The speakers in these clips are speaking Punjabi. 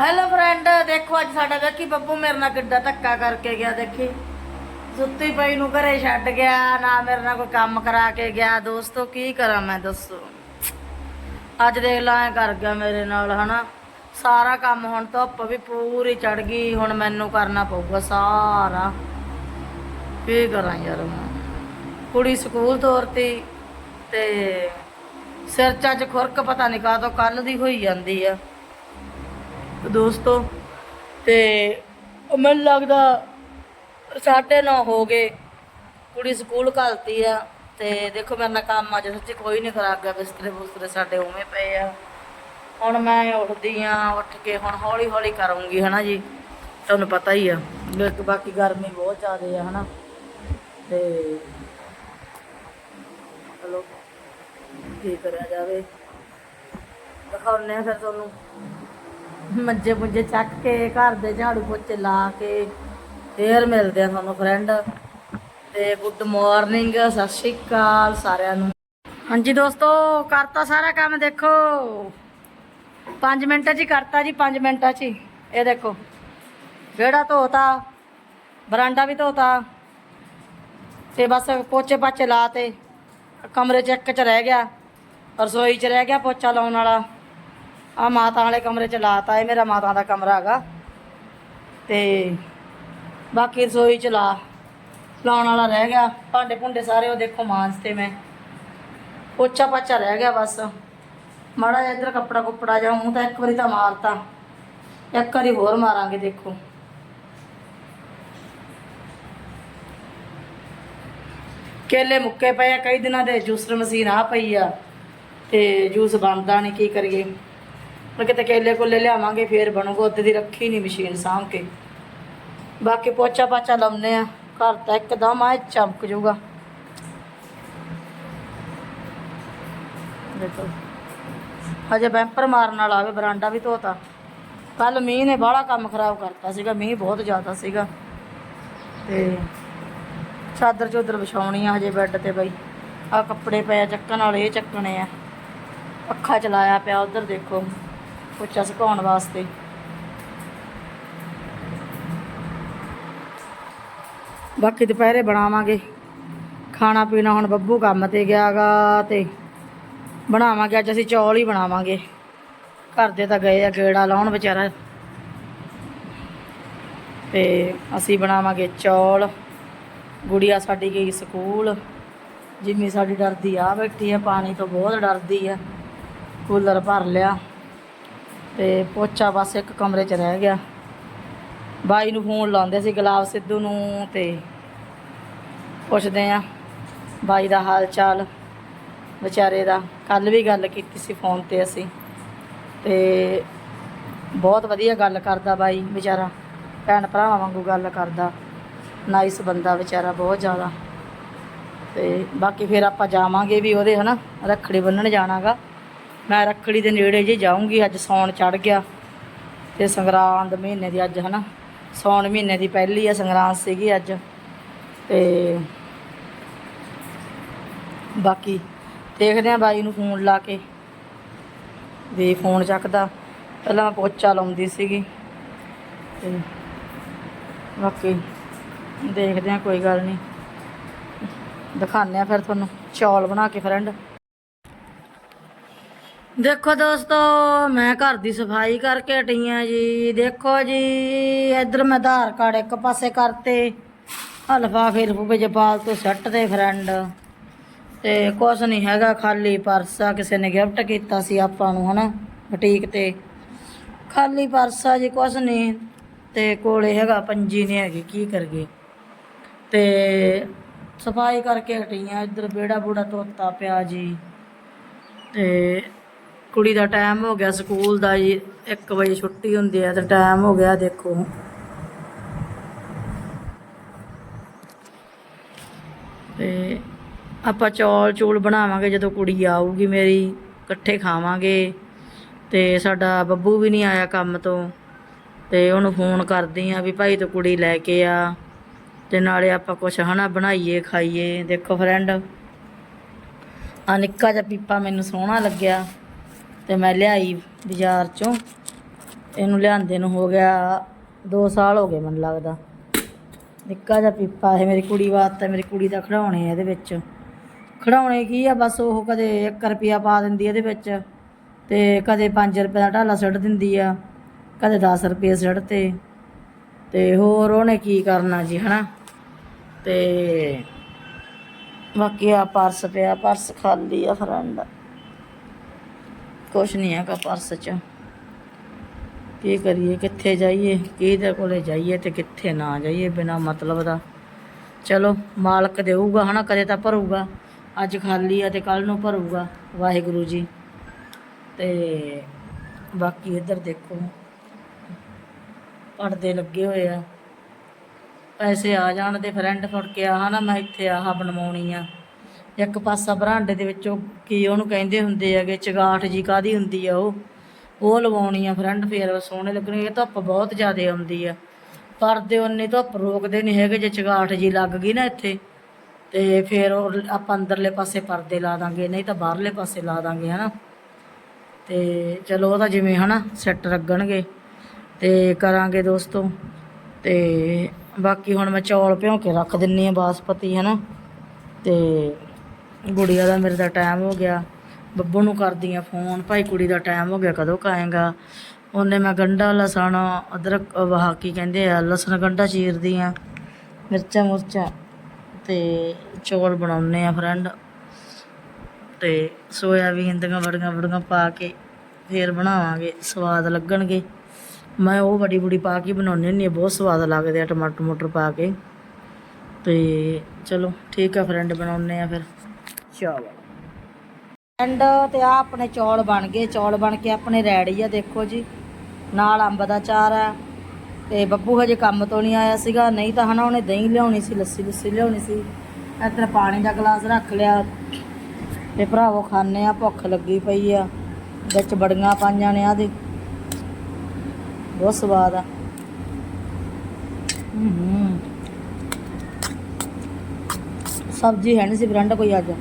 ਹੈਲੋ ਫਰੈਂਡ ਦੇਖੋ ਅੱਜ ਸਾਡਾ ਵੇਖੀ ਬੱਬੂ ਮੇਰੇ ਨਾਲ ਕਿੱਡਾ ਧੱਕਾ ਕਰਕੇ ਗਿਆ, ਦੇਖੀ। ਸੁੱਤੀ ਪਈ ਨੂੰ ਘਰੇ ਛੱਡ ਗਿਆ, ਨਾ ਮੇਰੇ ਨਾਲ ਕੋਈ ਕੰਮ ਕਰਾ ਕੇ ਗਿਆ। ਦੋਸਤੋ, ਕੀ ਕਰਾਂ ਮੈਂ ਦੱਸੋ? ਅੱਜ ਦੇਖ ਲਾ, ਐ ਕਰ ਗਿਆ ਮੇਰੇ ਨਾਲ, ਹਨਾ? ਸਾਰਾ ਕੰਮ ਹੁਣ ਧੁੱਪ ਵੀ ਪੂਰੀ ਚੜ ਗਈ, ਹੁਣ ਮੈਨੂੰ ਕਰਨਾ ਪਊਗਾ ਸਾਰਾ। ਕੀ ਕਰਾਂ ਯਾਰ ਮੈਂ ਕੁੜੀ ਸਕੂਲ ਤੋਰਤੀ ਤੇ ਸਿਰ ਚ ਅੱਜ ਖੁਰਕ ਪਤਾ ਨਹੀਂ ਕਾਹਤੋਂ ਕੱਲ ਦੀ ਹੋਈ ਜਾਂਦੀ ਆ। ਦੋਸਤੋ, ਤੇ ਮੈਨੂੰ ਲੱਗਦਾ ਸਾਢੇ ਨੌ ਹੋ ਗਏ। ਕੁੜੀ ਸਕੂਲ ਘਲਤੀ ਆ, ਤੇ ਦੇਖੋ ਮੇਰੇ ਨਾਲ ਕੰਮ ਅੱਜ ਸੱਚੀ ਕੋਈ ਨਹੀਂ ਕਰਾ ਗਿਆ ਬਿਸਤਰੇ ਬੁਸਤਰੇ ਸਾਡੇ ਉਵੇਂ ਪਏ ਆ। ਹੁਣ ਮੈਂ ਉੱਠਦੀ ਆ, ਉੱਠ ਕੇ ਹੁਣ ਹੌਲੀ ਹੌਲੀ ਕਰੂੰਗੀ, ਹਨਾ ਜੀ? ਤੁਹਾਨੂੰ ਪਤਾ ਹੀ ਆ ਬਾਕੀ ਗਰਮੀ ਬਹੁਤ ਜ਼ਿਆਦਾ ਆ, ਹਨਾ? ਤੇ ਚਲੋ, ਕੀ ਕਰਿਆ ਜਾਵੇ? ਦਿਖਾਉਣੇ ਆ ਫਿਰ ਤੁਹਾਨੂੰ। ਮੰਜੇ ਮੁੰਜੇ ਚੱਕ ਕੇ, ਘਰ ਦੇ ਝਾੜੂ ਪੋਚੇ ਲਾ ਕੇ, ਫੇਰ ਮਿਲਦੇ ਆ ਤੁਹਾਨੂੰ ਫਰੈਂਡ ਤੇ ਗੁੱਡ ਮਾਰਨਿੰਗ ਸਤਿ ਸ਼੍ਰੀ ਅਕਾਲ ਸਾਰਿਆਂ ਨੂੰ। ਹਾਂਜੀ ਦੋਸਤੋ, ਕਰਤਾ ਸਾਰਾ ਕੰਮ ਦੇਖੋ। 5 ਮਿੰਟਾਂ 'ਚ ਹੀ ਕਰਤਾ ਜੀ 5 ਮਿੰਟਾਂ 'ਚ ਹੀ। ਇਹ ਦੇਖੋ, ਵਿਹੜਾ ਧੋਤਾ, ਬਰਾਂਡਾ ਵੀ ਧੋਤਾ। ਤੇ ਬਸ ਪੋਚੇ ਪਾਚੇ ਲਾਤੇ ਕਮਰੇ 'ਚ ਇੱਕ 'ਚ ਰਹਿ ਗਿਆ। ਰਸੋਈ 'ਚ ਰਹਿ ਗਿਆ ਪੋਚਾ ਲਾਉਣ ਵਾਲਾ। ਆ ਮਾਤਾ ਵਾਲੇ ਕਮਰੇ 'ਚ ਲਾਤਾ ਇਹ ਮੇਰਾ ਮਾਤਾ ਦਾ ਕਮਰਾ ਹੈਗਾ। ਤੇ ਬਾਕੀ ਰਸੋਈ 'ਚ ਲਾ। ਲਾਉਣ ਵਾਲਾ ਰਹਿ ਗਿਆ। ਭਾਂਡੇ ਭੁੰਡੇ ਸਾਰੇ ਉਹ ਦੇਖੋ ਮਾਂਜਤੇ ਮੈਂ। ਪੋਚਾ ਪਾਚਾ ਰਹਿ ਗਿਆ ਬਸ। ਮਾੜਾ ਜਿਹਾ ਇੱਧਰ ਕੱਪੜਾ ਕੁੱਪੜਾ ਜਾ ਹੂੰ ਤਾਂ ਇੱਕ ਵਾਰੀ ਤਾਂ ਮਾਰਤਾ। ਇੱਕ ਵਾਰੀ ਹੋਰ ਮਾਰਾਂਗੇ ਦੇਖੋ। ਕੇਲੇ ਮੁੱਕੇ ਪਏ ਆ, ਕਈ ਦਿਨਾਂ ਦੇ ਜੂਸਰ ਮਸ਼ੀਨ ਆ ਪਈ ਆ। ਤੇ ਜੂਸ ਬਣਦਾ ਨਹੀਂ ਕੀ ਕਰੀਏ। ਮੈਂ ਕਿਤੇ ਕੇਲੇ ਕੋਲੇ ਲਿਆਵਾਂਗੇ, ਫੇਰ ਬਣੂਗਾ ਉੱਤੇ ਦੀ ਰੱਖੀ ਨਹੀਂ ਮਸ਼ੀਨ ਸਾਂਭ ਕੇ। ਬਾਕੀ ਪੋਚਾ ਪਾਚਾ ਲਾਉਨੇ ਆ, ਘਰ ਤਾਂ ਇੱਕਦਮ ਆ ਚਮਕ ਜਾਊਗਾ ਦੇਖੋ। ਹਜੇ ਬੈਂਪਰ ਮਾਰਨ ਵਾਲਾ ਆਵੇ ਬਰਾਂਡਾ ਵੀ ਧੋਤਾ। ਕੱਲ ਮੀਂਹ ਨੇ ਬਾਹਲਾ ਕੰਮ ਖਰਾਬ ਕਰਤਾ ਸੀਗਾ, ਮੀਂਹ ਬਹੁਤ ਜ਼ਿਆਦਾ ਸੀਗਾ। ਤੇ ਚਾਦਰ ਚੋਦਰ ਵਿਛਾਉਣੀ ਆ ਹਜੇ ਬੈੱਡ ਤੇ ਬਈ। ਆ ਕੱਪੜੇ ਪਏ ਚੱਕਣ ਵਾਲੇ, ਇਹ ਚੱਕਣੇ ਆ। ਪੱਖਾ ਚਲਾਇਆ ਪਿਆ, ਉਧਰ ਦੇਖੋ। ਪੋਚਾ ਸੁਕਾਉਣ ਵਾਸਤੇ। ਬਾਕੀ ਦੁਪਹਿਰੇ ਬਣਾਵਾਂਗੇ। ਖਾਣਾ ਪੀਣਾ ਹੁਣ ਬੱਬੂ ਕੰਮ ਤੇ ਗਿਆਗਾ ਤੇ ਬਣਾਵਾਂਗੇ, ਅੱਜ ਅਸੀਂ ਚੌਲ ਹੀ ਬਣਾਵਾਂਗੇ। ਘਰ ਦੇ ਤਾਂ ਗਏ ਆ ਗੇੜਾ ਲਾਉਣ ਵਿਚਾਰਾ। ਤੇ ਅਸੀਂ ਬਣਾਵਾਂਗੇ ਚੌਲ। ਗੁੜੀਆ ਸਾਡੀ ਗਈ ਸਕੂਲ। ਜਿੰਮੀ ਸਾਡੀ ਡਰਦੀ ਆ, ਬੈਠੀ ਆ, ਪਾਣੀ ਤੋਂ ਬਹੁਤ ਡਰਦੀ ਆ। ਕੂਲਰ ਭਰ ਲਿਆ। ਤੇ ਪੋਚਾ ਬਸ ਇੱਕ ਕਮਰੇ 'ਚ ਰਹਿ ਗਿਆ। ਬਾਈ ਨੂੰ ਫੋਨ ਲਾਉਂਦੇ ਸੀ, ਗੁਲਾਬ ਸਿੱਧੂ ਨੂੰ ਤੇ ਪੁੱਛਦੇ ਆ, ਬਾਈ ਦਾ ਹਾਲ ਚਾਲ ਵਿਚਾਰੇ ਦਾ। ਕੱਲ ਵੀ ਗੱਲ ਕੀਤੀ ਸੀ ਫੋਨ ਤੇ ਅਸੀਂ ਤੇ ਬਹੁਤ ਵਧੀਆ ਗੱਲ ਕਰਦਾ ਬਾਈ ਵਿਚਾਰਾ। ਭੈਣ ਭਰਾਵਾਂ ਵਾਂਗੂ ਗੱਲ ਕਰਦਾ। ਨਾਈਸ ਬੰਦਾ ਵਿਚਾਰਾ ਬਹੁਤ ਜ਼ਿਆਦਾ। ਤੇ ਬਾਕੀ ਫਿਰ ਆਪਾਂ ਜਾਵਾਂਗੇ ਵੀ ਉਹਦੇ ਹਨਾ, ਰੱਖੜੀ ਬੰਨਣ ਜਾਣਾਗਾ। ਮੈਂ ਰੱਖੜੀ ਦੇ ਨੇੜੇ ਜੇ ਜਾਊਂਗੀ, ਅੱਜ ਸੌਣ ਚੜ ਗਿਆ। ਤੇ ਸੰਗਰਾਂਦ ਮਹੀਨੇ ਦੀ ਅੱਜ, ਹਨਾ? ਸੌਣ ਮਹੀਨੇ ਦੀ ਪਹਿਲੀ ਆ, ਸੰਗਰਾਂਦ ਸੀਗੀ ਅੱਜ। ਤੇ ਬਾਕੀ ਦੇਖਦੇ ਆ ਬਾਈ ਨੂੰ ਫੋਨ ਲਾ ਕੇ ਵੀ ਫੋਨ ਚੱਕਦਾ। ਪਹਿਲਾਂ ਮੈਂ ਪੋਚਾ ਲਾਉਂਦੀ ਸੀਗੀ। ਤੇ ਬਾਕੀ ਦੇਖਦੇ ਆ, ਕੋਈ ਗੱਲ ਨਹੀਂ ਦਿਖਾਉਂਦੇ ਆ ਫਿਰ ਤੁਹਾਨੂੰ। ਚੌਲ ਬਣਾ ਕੇ ਫਰੈਂਡ। ਦੇਖੋ ਦੋਸਤੋ, ਮੈਂ ਘਰ ਦੀ ਸਫ਼ਾਈ ਕਰਕੇ ਹਟੀ ਆ ਜੀ। ਦੇਖੋ ਜੀ, ਇੱਧਰ ਮੈਂ ਆਧਾਰ ਕਾਰਡ ਇੱਕ ਪਾਸੇ ਕਰਤੇ। ਹਲਫਾ ਫਿਰ ਵਿੱਚ ਤੋਂ ਸੱਟ ਦੇ ਫਰੈਂਡ ਤੇ ਕੁਛ ਨਹੀਂ ਹੈਗਾ, ਖਾਲੀ ਪਰਸ ਆ, ਕਿਸੇ ਨੇ ਗਿਫਟ ਕੀਤਾ ਸੀ ਆਪਾਂ ਨੂੰ, ਹਨਾ ਬੁਟੀਕ ਤੇ। ਖਾਲੀ ਪਰਸ ਆ ਜੀ, ਕੁਛ ਨਹੀਂ ਤੇ ਕੋਲੇ ਹੈਗਾ ਪੰਜੀ ਨਹੀਂ ਹੈਗੀ, ਕੀ ਕਰਗੇ ਤੇ ਸਫ਼ਾਈ ਕਰਕੇ ਹਟੀ ਆ, ਇੱਧਰ ਬੇੜਾ ਬੂੜਾ ਧੋਤਾ ਪਿਆ ਜੀ। ਤੇ ਕੁੜੀ ਦਾ ਟਾਈਮ ਹੋ ਗਿਆ, ਸਕੂਲ ਦਾ ਜੀ 1 ਵਜੇ ਛੁੱਟੀ ਹੁੰਦੀ ਹੈ ਤੇ ਟਾਈਮ ਹੋ ਗਿਆ ਦੇਖੋ। ਤੇ ਆਪਾਂ ਚੌਲ ਚੂਲ ਬਣਾਵਾਂਗੇ ਜਦੋਂ ਕੁੜੀ ਆਊਗੀ, ਮੇਰੀ ਇਕੱਠੇ ਖਾਵਾਂਗੇ। ਤੇ ਸਾਡਾ ਬੱਬੂ ਵੀ ਨਹੀਂ ਆਇਆ ਕੰਮ ਤੋਂ, ਤੇ ਉਹਨੂੰ ਫੋਨ ਕਰਦੀ ਆ ਵੀ ਭਾਈ ਤੂੰ ਕੁੜੀ ਲੈ ਕੇ ਆ, ਤੇ ਨਾਲੇ ਆਪਾਂ ਕੁਛ ਹਨਾ ਬਣਾਈਏ, ਖਾਈਏ। ਦੇਖੋ ਫਰੈਂਡ ਆ ਨਿੱਕਾ ਜਿਹਾ ਪੀਪਾ ਮੈਨੂੰ ਸੋਹਣਾ ਲੱਗਿਆ। ਤੇ ਮੈਂ ਲਿਆਈ ਬਾਜ਼ਾਰ ਚੋਂ। ਇਹਨੂੰ ਲਿਆਂਦੇ ਨੂੰ ਹੋ ਗਿਆ 2 ਸਾਲ ਹੋ ਗਏ ਮੈਨੂੰ ਲੱਗਦਾ। ਨਿੱਕਾ ਜਿਹਾ ਪੀਪਾ ਇਹ ਮੇਰੀ ਕੁੜੀ ਵਾਸਤੇ, ਮੇਰੀ ਕੁੜੀ ਦਾ ਖਿਡੌਣੇ ਇਹਦੇ ਵਿੱਚ। ਖਿਡੌਣੇ ਕੀ ਆ, ਬਸ ਉਹ ਕਦੇ 1 ਰੁਪਿਆ ਪਾ ਦਿੰਦੀ ਇਹਦੇ ਵਿੱਚ ਤੇ ਕਦੇ 5 ਰੁਪਏ ਦਾ ਢਾਲਾ ਸੁੱਟ ਦਿੰਦੀ ਆ, ਕਦੇ 10 ਰੁਪਏ ਸੁੱਟ ਤੇ। ਤੇ ਹੋਰ ਉਹਨੇ ਕੀ ਕਰਨਾ ਜੀ, ਹਨਾ? ਤੇ ਬਾਕੀ ਆ ਪਰਸ ਪਿਆ, ਪਰਸ ਖਾਲੀ ਆ ਫਰੈਂਡ ਕੁਛ ਨਹੀਂ ਹੈਗਾ ਪਰਸ 'ਚ। ਕੀ ਕਰੀਏ, ਕਿੱਥੇ ਜਾਈਏ, ਕਿਹਦੇ ਕੋਲੇ ਜਾਈਏ ਤੇ ਕਿੱਥੇ ਨਾ ਜਾਈਏ ਬਿਨਾ ਮਤਲਬ ਦਾ। ਚਲੋ, ਮਾਲਕ ਦੇਊਗਾ, ਹਨਾ, ਕਦੇ ਤਾਂ ਭਰੂਗਾ। ਅੱਜ ਖਾਲੀ ਆ ਤੇ ਕੱਲ ਨੂੰ ਭਰੂਗਾ, ਵਾਹਿਗੁਰੂ ਜੀ। ਤੇ ਬਾਕੀ ਇੱਧਰ ਦੇਖੋ, ਪਰਦੇ ਲੱਗੇ ਹੋਏ ਆ। ਪੈਸੇ ਆ ਜਾਣ ਦੇ ਫਰੈਂਡ ਫੜ ਕੇ ਆ, ਹਨਾ, ਮੈਂ ਇੱਥੇ ਆਹ ਬਣਵਾਉਣੀ ਆ। ਇੱਕ ਪਾਸਾ ਬਰਾਂਡੇ ਦੇ ਵਿੱਚੋਂ ਕੀ ਉਹਨੂੰ ਕਹਿੰਦੇ ਹੁੰਦੇ ਹੈਗੇ, ਚਗਾਠ ਜੀ ਕਾਦੀ ਹੁੰਦੀ ਆ ਉਹ? ਉਹ ਲਵਾਉਣੀ ਆ ਫਰੈਂਡ ਫੇਰ ਸੋਹਣੇ ਲੱਗਣਗੇ ਧੁੱਪ ਬਹੁਤ ਜ਼ਿਆਦਾ ਆਉਂਦੀ ਆ। ਪਰਦੇ ਉਹਨੇ ਧੁੱਪ ਰੋਕਦੇ ਨਹੀਂ ਹੈਗੇ, ਜੇ ਚਗਾਠ ਜੀ ਲੱਗ ਗਈ ਨਾ ਇੱਥੇ, ਤੇ ਫਿਰ ਉਹ ਆਪਾਂ ਅੰਦਰਲੇ ਪਾਸੇ ਪਰਦੇ ਲਾ ਦਾਂਗੇ, ਨਹੀਂ ਤਾਂ ਬਾਹਰਲੇ ਪਾਸੇ ਲਾ ਦਾਂਗੇ, ਹਨਾ? ਤੇ ਚਲੋ ਉਹਦਾ ਜਿਵੇਂ, ਹਨਾ, ਸੈੱਟ ਲੱਗਣਗੇ। ਤੇ ਕਰਾਂਗੇ ਦੋਸਤੋ, ਤੇ ਬਾਕੀ ਹੁਣ ਮੈਂ ਚੌਲ ਭਿਉਂ ਕੇ ਰੱਖ ਦਿੰਨੀ ਆ ਬਾਸਪਤੀ, ਹਨਾ? ਤੇ ਗੁੜੀਆ ਦਾ ਮੇਰੇ ਦਾ ਟਾਈਮ ਹੋ ਗਿਆ। ਬੱਬੂ ਨੂੰ ਕਰਦੀ ਆ ਫੋਨ ਭਾਈ ਕੁੜੀ ਦਾ ਟਾਈਮ ਹੋ ਗਿਆ, ਕਦੋਂ ਕਾਏਗਾ ਉਹਨੇ ਮੈਂ ਗੰਡਾ, ਲਸਣ, ਅਦਰਕ, ਵਹਾ ਕੀ ਕਹਿੰਦੇ ਆ, ਲਸਣ ਗੰਡਾ ਚੀਰਦੀ ਆ ਮਿਰਚਾਂ ਮੁਰਚਾਂ ਤੇ ਚੌਲ ਬਣਾਉਨੇ ਆ ਫਰੈਂਡ ਤੇ ਸੋਇਆਬੀਨ ਦੀਆਂ ਬੜੀਆਂ ਬੜੀਆਂ ਪਾ ਕੇ ਫੇਰ ਬਣਾਵਾਂਗੇ, ਸਵਾਦ ਲੱਗਣਗੇ। ਮੈਂ ਉਹ ਬੜੀ ਬੜੀ ਪਾ ਕੇ ਬਣਾਉਂਦੀ ਹੁੰਦੀ ਹਾਂ ਬਹੁਤ ਸਵਾਦ ਲੱਗਦੇ ਆ ਟਮਾਟਰ ਟਮਾਟਰ ਪਾ ਕੇ। ਤੇ ਚਲੋ ਠੀਕ ਆ ਫਰੈਂਡ ਬਣਾਉਨੇ ਆ ਫਿਰ। ਚਾਵਲ ਫਰੈਂਡ ਤੇ ਆ ਆਪਣੇ ਚੌਲ ਬਣ ਗਏ, ਚੌਲ ਬਣ ਕੇ ਆਪਣੇ ਰੈਡੀ ਆ, ਦੇਖੋ ਜੀ। ਨਾਲ ਅੰਬ ਦਾ ਚਾਰ ਆ ਤੇ ਬੱਬੂ ਹਜੇ ਕੰਮ ਤੋਂ ਨਹੀਂ ਆਇਆ ਸੀਗਾ, ਨਹੀਂ ਤਾਂ ਹਨਾ ਉਹਨੇ ਦਹੀਂ ਲਿਆਉਣੀ ਸੀ, ਲੱਸੀ ਲੁੱਸੀ ਲਿਆਉਣੀ ਸੀ। ਇੱਧਰ ਪਾਣੀ ਦਾ ਗਲਾਸ ਰੱਖ ਲਿਆ। ਤੇ ਭਰਾਵੋ ਖਾਣੇ ਆ, ਭੁੱਖ ਲੱਗੀ ਪਈ ਆ। ਵਿੱਚ ਬੜੀਆਂ ਪਾਈਆਂ ਨੇ ਆਦੇ ਬਹੁਤ ਸਵਾਦ ਆ। ਹੂੰ ਸਬਜ਼ੀ ਹੈ ਨਹੀਂ ਸੀ, ਬਰੰਡਾ ਕੋਈ ਅੱਜ।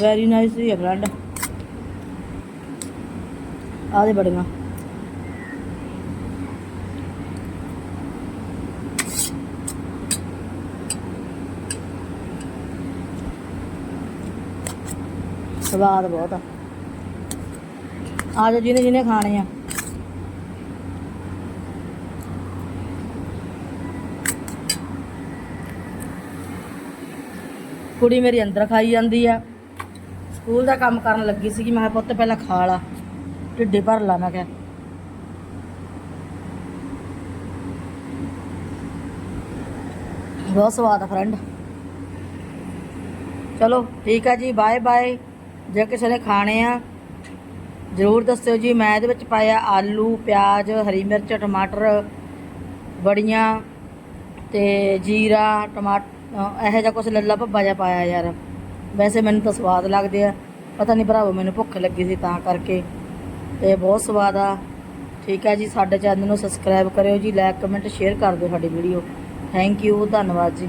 ਵੈਰੀ ਨਾਈਸ ਹੀ ਹੈ ਬ੍ਰੈਡ ਆਦੇ ਬੜੀਆਂ। ਸਵਾਦ ਬਹੁਤ ਆ। ਆ ਜਾ ਜਿਹਨੇ ਜਿਹਨੇ ਖਾਣੇ ਆ। ਕੁੜੀ ਮੇਰੀ ਅੰਦਰ ਖਾਈ ਜਾਂਦੀ ਆ। ਸਕੂਲ ਦਾ ਕੰਮ ਕਰਨ ਲੱਗੀ ਸੀਗੀ, ਮੈਂ ਕਿਹਾ ਪੁੱਤ ਪਹਿਲਾਂ ਖਾ ਲਾ। ਢਿੱਡੇ ਭਰ ਲਾ ਮੈਂ ਕਿਹਾ। ਬਹੁਤ ਸਵਾਦ ਆ ਫਰੈਂਡ ਚਲੋ, ਠੀਕ ਆ ਜੀ ਬਾਏ ਬਾਏ ਜੇ ਕਿਸੇ ਨੇ ਖਾਣੇ ਆ, ਜ਼ਰੂਰ ਦੱਸਿਓ ਜੀ, ਮੈਂ ਇਹਦੇ ਵਿੱਚ ਪਾਇਆ ਆਲੂ, ਪਿਆਜ਼, ਹਰੀ ਮਿਰਚ, ਟਮਾਟਰ ਬੜੀਆਂ ਤੇ ਜੀਰਾ ਟਮਾਟਰ ਇਹੋ ਜਿਹਾ ਕੁਝ ਲੱਲਾ ਭੱਬਾ ਜਿਹਾ ਪਾਇਆ ਯਾਰ। ਵੈਸੇ ਮੈਨੂੰ ਤਾਂ ਸਵਾਦ ਲੱਗਦੇ ਆ। ਪਤਾ ਨਹੀਂ ਭਰਾਵੋ, ਮੈਨੂੰ ਭੁੱਖ ਲੱਗੀ ਸੀ ਤਾਂ ਕਰਕੇ। ਤੇ ਬਹੁਤ ਸਵਾਦ ਆ। ਠੀਕ ਹੈ ਜੀ, ਸਾਡੇ ਚੈਨਲ ਨੂੰ ਸਬਸਕ੍ਰਾਈਬ ਕਰਿਓ ਜੀ ਲਾਈਕ ਕਮੈਂਟ ਸ਼ੇਅਰ ਕਰ ਦਿਓ ਸਾਡੀ ਵੀਡੀਓ ਥੈਂਕ ਯੂ ਧੰਨਵਾਦ ਜੀ।